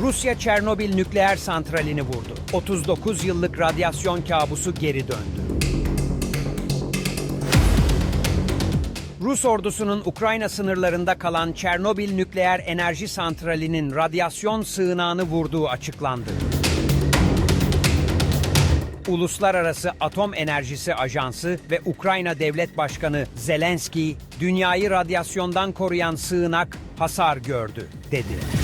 Rusya Çernobil nükleer santralini vurdu. 39 yıllık radyasyon kabusu geri döndü. Rus ordusunun Ukrayna sınırlarında kalan Çernobil nükleer enerji santralinin radyasyon sığınağını vurduğu açıklandı. Uluslararası Atom Enerjisi Ajansı ve Ukrayna Devlet Başkanı Zelenski, dünyayı radyasyondan koruyan sığınak hasar gördü, dedi.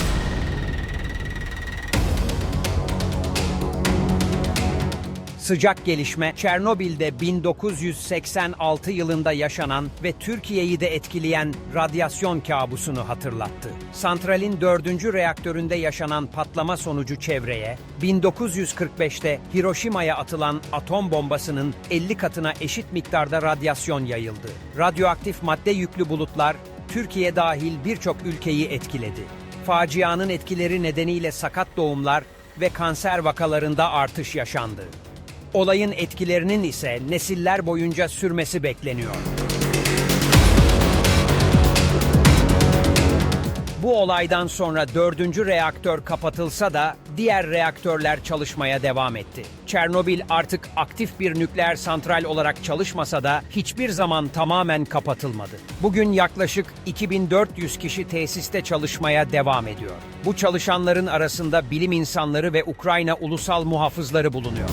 Sıcak gelişme Çernobil'de 1986 yılında yaşanan ve Türkiye'yi de etkileyen radyasyon kabusunu hatırlattı. Santralin dördüncü reaktöründe yaşanan patlama sonucu çevreye, 1945'te Hiroşima'ya atılan atom bombasının 50 katına eşit miktarda radyasyon yayıldı. Radyoaktif madde yüklü bulutlar Türkiye dahil birçok ülkeyi etkiledi. Facianın etkileri nedeniyle sakat doğumlar ve kanser vakalarında artış yaşandı. Olayın etkilerinin ise nesiller boyunca sürmesi bekleniyor. Olaydan sonra dördüncü reaktör kapatılsa da diğer reaktörler çalışmaya devam etti. Çernobil artık aktif bir nükleer santral olarak çalışmasa da hiçbir zaman tamamen kapatılmadı. Bugün yaklaşık 2400 kişi tesiste çalışmaya devam ediyor. Bu çalışanların arasında bilim insanları ve Ukrayna ulusal muhafızları bulunuyor.